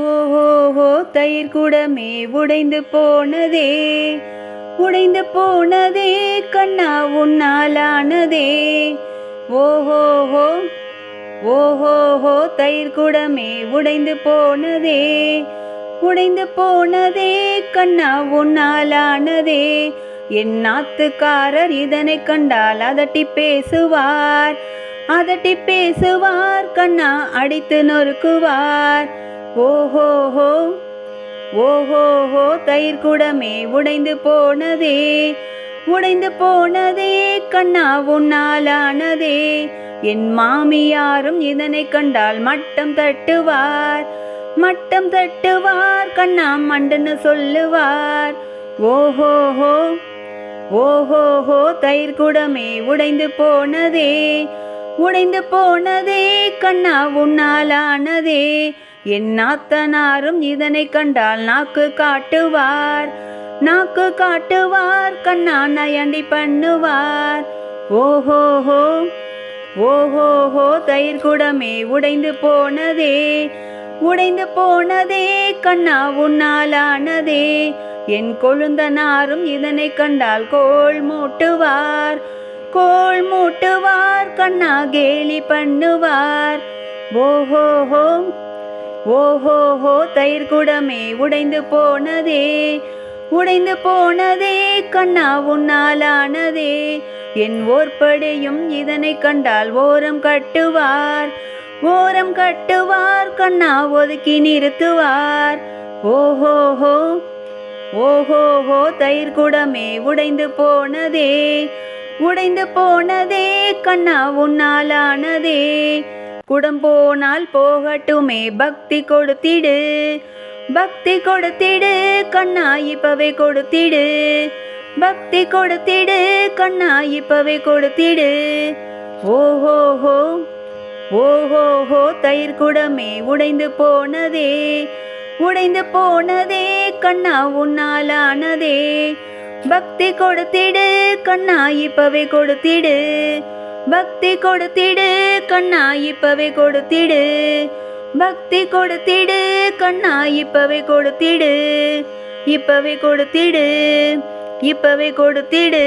ஓஹோஹோ தயிர் குடமே உடைந்து போனதே உடைந்து போனதே கண்ணா உன்னாலானதே ஓஹோஹோ ஓஹோஹோ தயிர் குடமே உடைந்து போனதே உடைந்து போனதே கண்ணா உன்னாலானதே என் நாத்துக்காரர் இதனை கண்டால் அதட்டி பேசுவார் அதட்டி பேசுவார் கண்ணா அடித்து நொறுக்குவார். ஓஹோஹோ ஓஹோஹோ தயிர் குடமே உடைந்து போனதே உடைந்து போனதே கண்ணா உன்னாலானதே. என் மாமியாரும் இதனை கண்டால் மட்டம் தட்டுவார் மட்டம் தட்டுவார் கண்ணா மண்டன்னு சொல்லுவார். ஓஹோஹோ ஓஹோஹோ தயிர் குடமே உடைந்து போனதே உடைந்து போனதே கண்ணா உன்னாலானதே. என் நாத்தனாரும் இதனை கண்டால் நாக்கு காட்டுவார். நாக்கு காட்டுவார் கண்ணா நயண்டி பண்ணுவார். ஓஹோஹோ ஓஹோஹோ தயிர் குடமே உடைந்து போனதே உடைந்து போனதே கண்ணா உன்னாலானதே. என் கொழுந்தனாரும் இதனை கண்டால் கோள் மூட்டுவார். கோள் மூட்டுவார் கண்ணா கேலி பண்ணுவார். ஓஹோஹோ ஓஹோஹோ தயிர் குடமே உடைந்து போனதே உடைந்து போனதே கண்ணா உன்னாலானதே. என் ஓர்படையும் இதனை கண்டால் ஓரம் கட்டுவார் ஓரம் கட்டுவார் கண்ணா ஒதுக்கி நிறுத்துவார். ஓஹோஹோ ஓஹோஹோ தயிர் குடமே உடைந்து போனதே உடைந்து போனதே கண்ணா உன்னாலானதே. குடம் போனால் போகட்டுமே பக்தி கொடுத்திடு. பக்தி கொடுத்திடு கண்ணா இப்பவே கொடுத்திடு. பக்தி கொடுத்திடு கண்ணா இப்பவே கொடுத்திடு. ஓஹோஹோ ஓஹோஹோ தயிர் குடமே உடைந்து போனதே. உடைந்து போனதே கண்ணா உன்னாலானதே. பக்தி கொடுத்திடு கண்ணா இப்பவே கொடுத்திடு. பக்தி கொடுத்திடு கண்ணா இப்பவே கொடுத்திடு. பக்தி கொடுத்திடு. கண்ணா இப்பவே கொடுத்திடு. இப்பவே கொடுத்திடு. இப்பவே கொடுத்திடு.